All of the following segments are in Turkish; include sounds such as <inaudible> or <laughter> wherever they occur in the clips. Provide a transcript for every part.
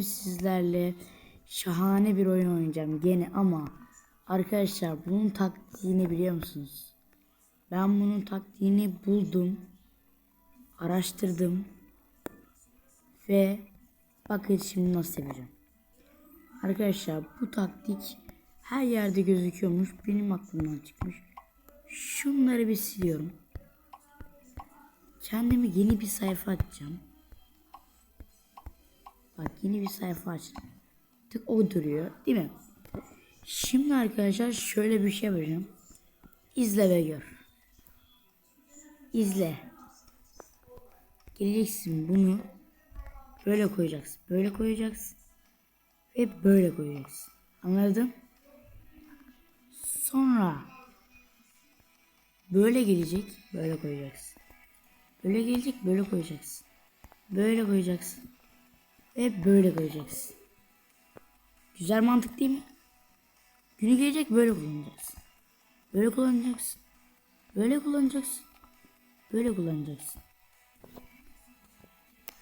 bugün sizlerle şahane bir oyun oynayacağım gene ama arkadaşlar bunun taktiğini biliyor musunuz? Ben bunun taktiğini buldum, araştırdım ve bakın şimdi nasıl yapacağım. Arkadaşlar bu taktik her yerde gözüküyormuş. Benim aklımdan çıkmış. Şunları bir siliyorum. Kendime yeni bir sayfa açacağım. Bak yeni bir sayfa açtım. Tık o duruyor değil mi? Şimdi arkadaşlar şöyle bir şey yapacağım. İzle ve gör. İzle. Geleceksin bunu böyle koyacaksın. Böyle koyacaksın. Ve böyle koyacaksın. Anladın? Sonra böyle gelecek. Böyle koyacaksın. Böyle gelecek. Böyle koyacaksın. Böyle koyacaksın. Ve böyle koyacaksın. Güzel mantık değil mi? Günü gelecek böyle kullanacaksın. Böyle kullanacaksın. Böyle kullanacaksın. Böyle kullanacaksın.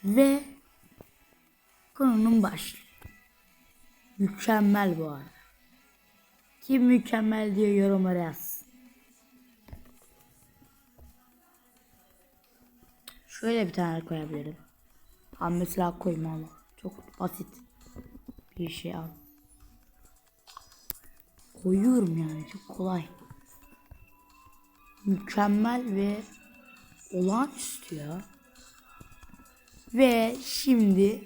Ve konunun başlığı. Mükemmel bu arada. Kim mükemmel diye yorumlara yazsın. Şöyle bir tane koyabilirim. Ha mesela koyma ama. Çok basit bir şey al. Koyuyorum yani çok kolay. Mükemmel ve olağanüstü ya. Ve şimdi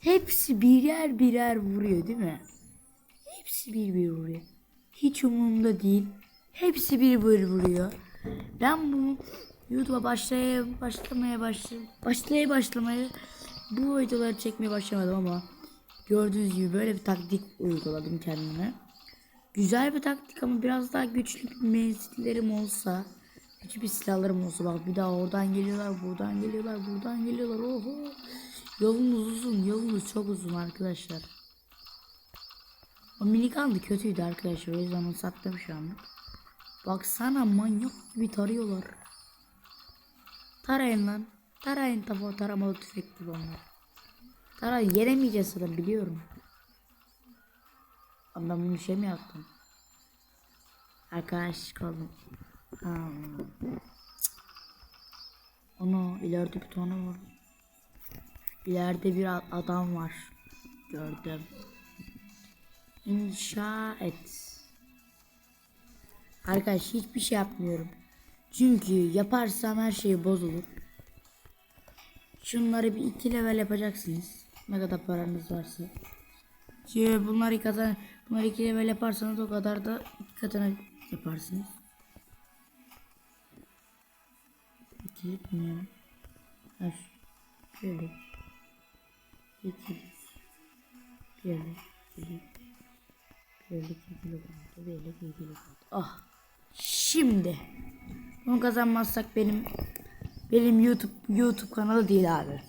hepsi birer birer vuruyor değil mi? Hepsi bir bir vuruyor. Hiç umurumda değil. Hepsi bir bir vuruyor. Ben bunu YouTube'a başlaya başlamaya başlaya başlaya başlamaya bu videoları çekmeye başlamadım ama gördüğünüz gibi böyle bir taktik uyguladım kendime. Güzel bir taktik ama biraz daha güçlü bir menzillerim olsa güçlü bir silahlarım olsa bak bir daha oradan geliyorlar buradan geliyorlar buradan geliyorlar oho! Yolunuz uzun yolunuz çok uzun arkadaşlar. O minigun da kötüydü arkadaşlar o yüzden onu sattım şu anda baksana manyak gibi tarıyorlar. Tarayın lan tarayın tabi taramalı tüfek gibi onlar tarayın yenemeyeceğiz zaten biliyorum ama ben bunu şey mi yaptım? Arkadaşlık oldum. Ha. Onu ileride bir tane var. İleride bir adam var. Gördüm. İnşa et. Arkadaş hiçbir şey yapmıyorum. Çünkü yaparsam her şey bozulur. Şunları bir iki level yapacaksınız. Ne kadar paranız varsa. Şimdi bunları kazan bunları iki level yaparsanız o kadar da iki katına yaparsınız. İki bilmiyorum. Ha, şöyle. İki. Böyle. Böyle iki kilo kaldı. Böyle kilo kaldı. Ah. Şimdi. Bunu kazanmazsak benim benim YouTube YouTube kanalı değil abi.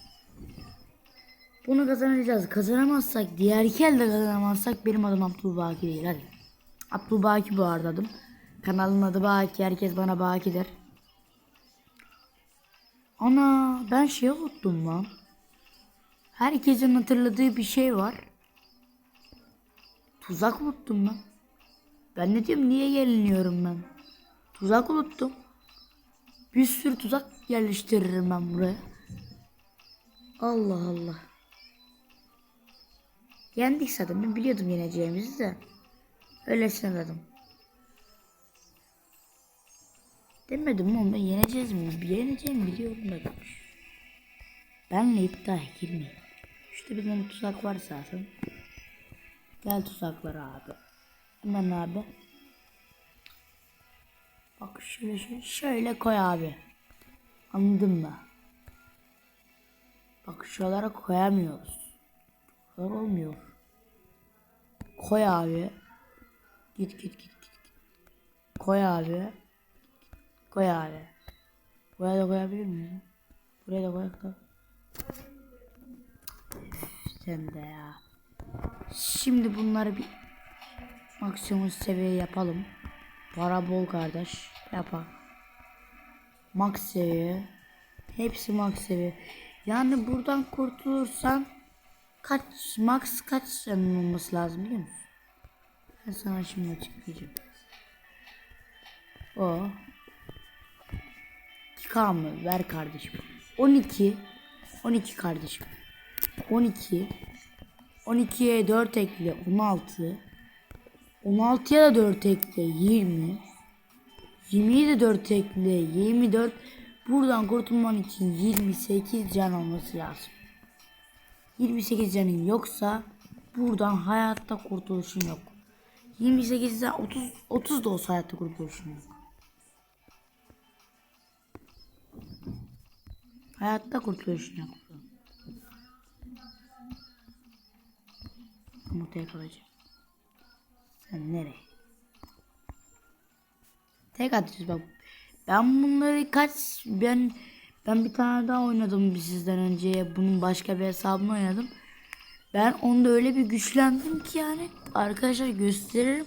Bunu kazanacağız. Kazanamazsak diğer iki elde kazanamazsak benim adım Abdülbaki değil hadi. Abdülbaki bu arada adım. Kanalın adı Baki. Herkes bana Baki der. Ana ben şey unuttum lan. Herkesin hatırladığı bir şey var. Tuzak unuttum lan. Ben ne diyorum niye geliniyorum ben? Tuzak unuttum. Bir sürü tuzak yerleştiririm ben buraya. Allah Allah. Yendik zaten. Ben biliyordum yeneceğimizi de. Öylesine dedim. Demedim ama ben yeneceğiz mi? Yeneceğimi biliyorum dedim. Benle iddiaya girmeyin. İşte bir tane tuzak var zaten. Gel tuzaklar abi. Hemen abi. Bak şöyle şöyle, koy abi. Anladın mı? Bak şuralara koyamıyoruz. Şuralar olmuyor. Koy abi. Git git git git. Koy abi. Koy abi. Buraya da koyabilir miyim? Buraya da koyak Sen de ya. Şimdi bunları bir maksimum seviye yapalım. Para bol kardeş. Yapalım. Max seviye. Hepsi max seviye. Yani buradan kurtulursan kaç max kaç canın olması lazım biliyor musun? Ben sana şimdi açıklayacağım. O 2K mı? Ver kardeşim. 12 12 kardeşim. 12 12'ye 4 ekle 16 16'ya da 4 ekle 20 20'ye de 4 ekle 24 buradan kurtulman için 28 can olması lazım. 28 canın yoksa buradan hayatta kurtuluşun yok. 28'den 30 30 da olsa hayatta kurtuluşun yok. Hayatta kurtuluşun yok. Yumurtaya kalacağım. Sen nereye? Tek atıyoruz bak. Ben bunları kaç ben ben bir tane daha oynadım sizden önce. Bunun başka bir hesabını oynadım. Ben onda öyle bir güçlendim ki yani arkadaşlar gösteririm.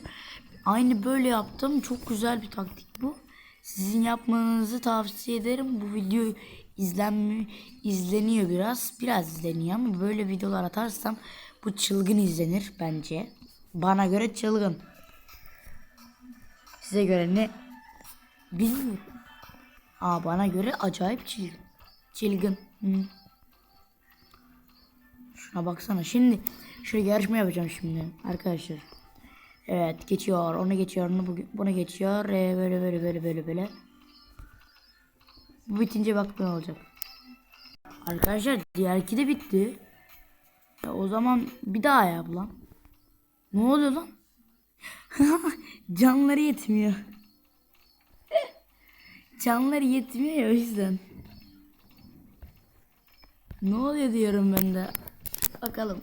Aynı böyle yaptım. Çok güzel bir taktik bu. Sizin yapmanızı tavsiye ederim. Bu video izlenme izleniyor biraz. Biraz izleniyor ama böyle videolar atarsam bu çılgın izlenir bence. Bana göre çılgın. Size göre ne? Bilmiyorum. Aa bana göre acayip çılgın. Çılgın. Hı. Şuna baksana. Şimdi şöyle yarışma yapacağım şimdi arkadaşlar. Evet geçiyor. Onu geçiyor. Onu bu- buna geçiyor. Ee, böyle böyle böyle böyle böyle. Bu bitince bak ne olacak. Arkadaşlar diğerki de bitti. Ya o zaman bir daha yap lan. Ne oluyor lan? <laughs> Canları yetmiyor. Canları yetmiyor ya o yüzden. Ne oluyor diyorum ben de. Bakalım.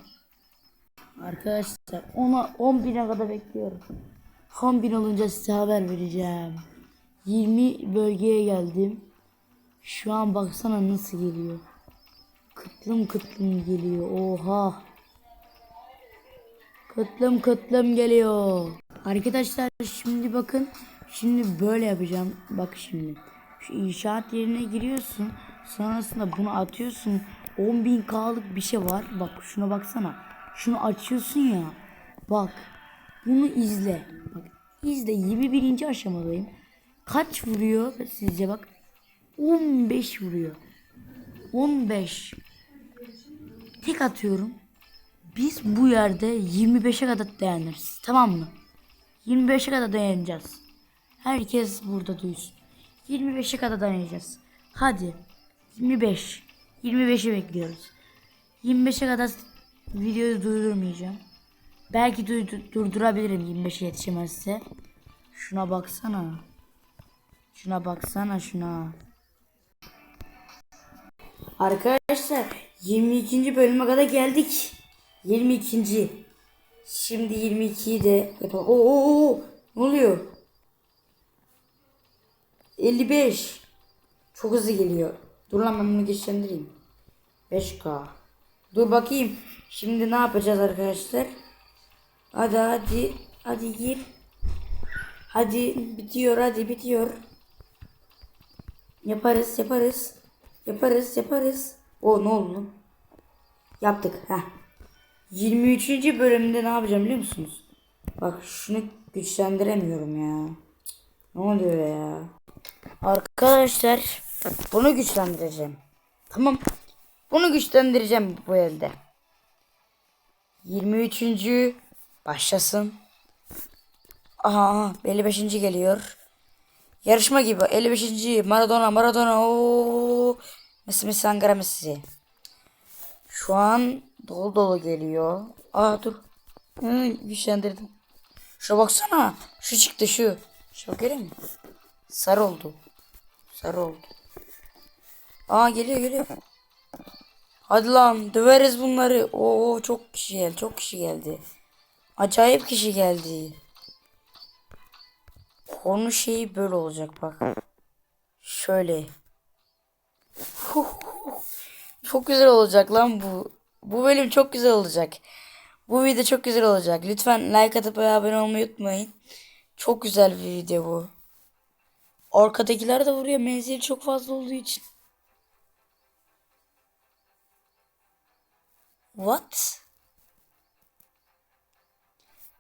Arkadaşlar ona 10 bine kadar bekliyorum. 10 bin olunca size haber vereceğim. 20 bölgeye geldim. Şu an baksana nasıl geliyor. Kıtlım kıtlım geliyor. Oha. Kıtlım kıtlım geliyor. Arkadaşlar şimdi bakın. Şimdi böyle yapacağım. Bak şimdi. Şu inşaat yerine giriyorsun. Sonrasında bunu atıyorsun. 10.000K'lık bir şey var. Bak şuna baksana. Şunu açıyorsun ya. Bak. Bunu izle. Bak izle. 21. aşamadayım. Kaç vuruyor sizce bak. 15 vuruyor. 15. Tek atıyorum. Biz bu yerde 25'e kadar dayanırız. Tamam mı? 25'e kadar dayanacağız. Herkes burada duysun. 25'e kadar dayanacağız. Hadi. 25. 25'i bekliyoruz. 25'e kadar videoyu durdurmayacağım. Belki du- durdurabilirim 25'e yetişemezse. Şuna baksana. Şuna baksana şuna. Arkadaşlar 22. bölüme kadar geldik. 22. Şimdi 22'yi de yapalım. Oo, oo, oo. ne oluyor? 55. Çok hızlı geliyor. Dur lan ben bunu güçlendireyim. 5K. Dur bakayım. Şimdi ne yapacağız arkadaşlar? Hadi hadi. Hadi gir. Hadi bitiyor hadi bitiyor. Yaparız yaparız. Yaparız yaparız. O ne oldu? Yaptık. Heh. 23. bölümde ne yapacağım biliyor musunuz? Bak şunu güçlendiremiyorum ya. Ne oluyor ya? Arkadaşlar bunu güçlendireceğim. Tamam. Bunu güçlendireceğim bu elde. 23. başlasın. Aha 55. geliyor. Yarışma gibi 55. Maradona Maradona o Messi Messi Ankara Messi. Şu an dolu dolu geliyor. Aa dur. Hı, güçlendirdim. Şuna baksana. Şu çıktı şu. Şu bak görüyor musun? Sarı oldu. Sarı oldu. Aa geliyor geliyor. Hadi lan döveriz bunları. Oo çok kişi geldi. Çok kişi geldi. Acayip kişi geldi. Konu şeyi böyle olacak bak. Şöyle. Çok güzel olacak lan bu. Bu bölüm çok güzel olacak. Bu video çok güzel olacak. Lütfen like atıp abone olmayı unutmayın. Çok güzel bir video bu. Arkadakiler de vuruyor. Menzili çok fazla olduğu için. What?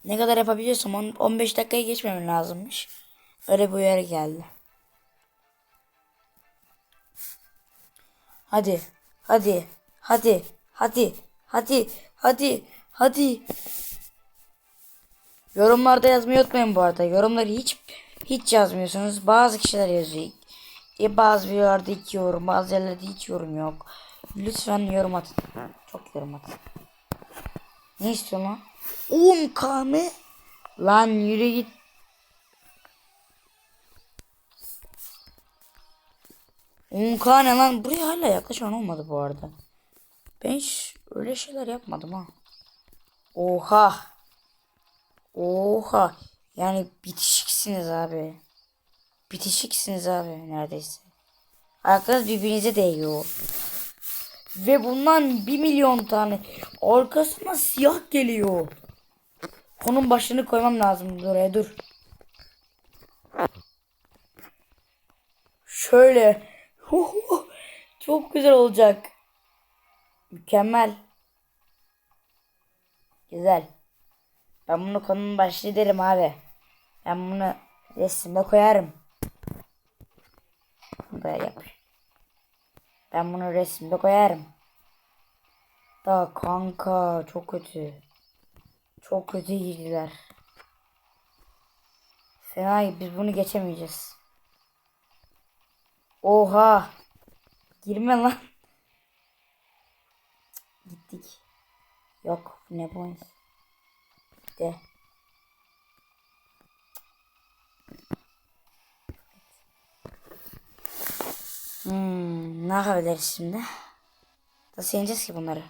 Ne kadar yapabiliyorsam on- 15 dakikayı geçmemem lazımmış. Öyle bir uyarı geldi. Hadi. Hadi. Hadi. Hadi. Hadi. Hadi. Hadi. Yorumlarda yazmayı unutmayın bu arada. Yorumları hiç hiç yazmıyorsunuz. Bazı kişiler yazıyor. E bazı videolarda iki yorum, bazı yerlerde hiç yorum yok. Lütfen yorum atın. Çok yorum atın. Ne istiyorsun lan? 10k mı? Lan yürü git. Onka ne lan? Buraya hala yaklaşan olmadı bu arada. Ben hiç öyle şeyler yapmadım ha. Oha. Oha. Yani bitişiksiniz abi. Bitişiksiniz abi neredeyse. Arkanız birbirinize değiyor. Ve bundan bir milyon tane. Arkasına siyah geliyor. Konun başını koymam lazım buraya dur. Şöyle. Çok güzel olacak. Mükemmel. Güzel. Ben bunu konunun başlığı abi. Ben bunu resimde koyarım. Buraya yap. Ben bunu resimde koyarım. Da kanka çok kötü. Çok kötü girdiler. Fena biz bunu geçemeyeceğiz. Oha. Girme lan. Gittik. Yok ne point. De. Hmm, ne yapabiliriz şimdi? Nasıl yeneceğiz ki bunları?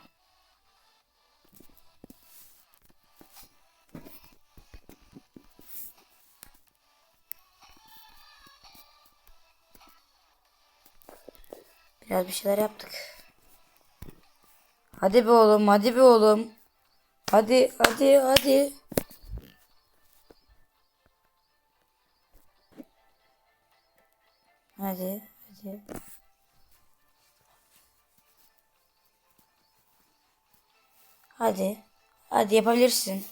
Biraz bir şeyler yaptık. Hadi be oğlum, hadi be oğlum. Hadi, hadi, hadi. Hadi, hadi. Hadi. Hadi yapabilirsin.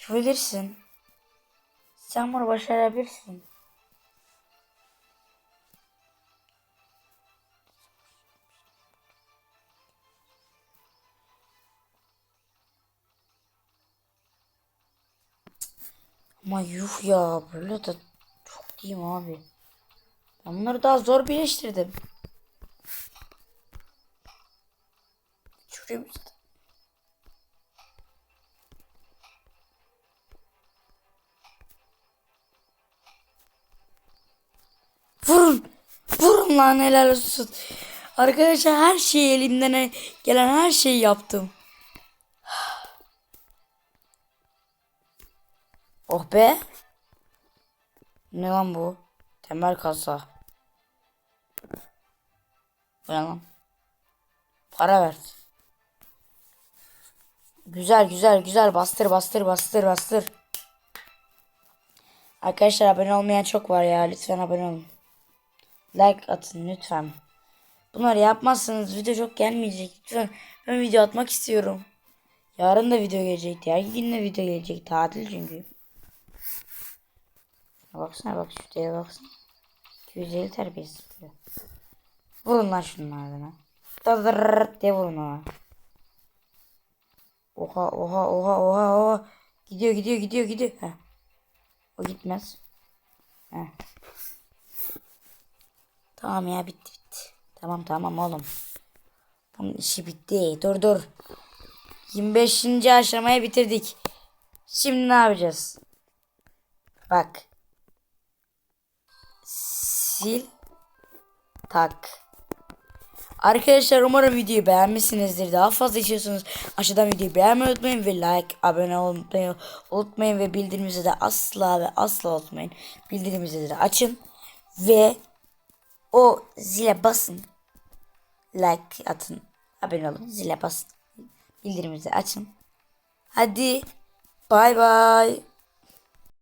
Yapabilirsin. Sen bunu başarabilirsin. Ama yuh ya böyle de çok diyeyim abi. Ben bunları daha zor birleştirdim. Şuraya bir- Vurun. Vurun lan helal olsun. Arkadaşlar her şeyi elimden gelen her şeyi yaptım. Oh be. Ne lan bu? Temel kasa. Bu ne lan? Para ver. Güzel güzel güzel bastır bastır bastır bastır. Arkadaşlar abone olmayan çok var ya lütfen abone olun. Like atın lütfen. Bunları yapmazsanız video çok gelmeyecek. Lütfen ben video atmak istiyorum. Yarın da video gelecek. Diğer gün de video gelecek. Tatil çünkü. Baksana bak şu şuraya baksana. 250 terbiyesiz. Vurun lan şunlardan. Dadırrrrt diye vurun. Oha oha oha oha oha. Gidiyor gidiyor gidiyor gidiyor. Heh. O gitmez. Heh. Tamam ya bitti bitti. Tamam tamam oğlum. Bunun işi bitti. Dur dur. 25. aşamayı bitirdik. Şimdi ne yapacağız? Bak. Sil. Tak. Arkadaşlar umarım videoyu beğenmişsinizdir. Daha fazla istiyorsanız aşağıdan videoyu beğenmeyi unutmayın ve like, abone olmayı unutmayın ve bildirimimizi de asla ve asla unutmayın. Bildirimimizi de açın ve o zile basın. Like atın. Abone olun. Zile basın. Bildirimimizi açın. Hadi. Bay bay.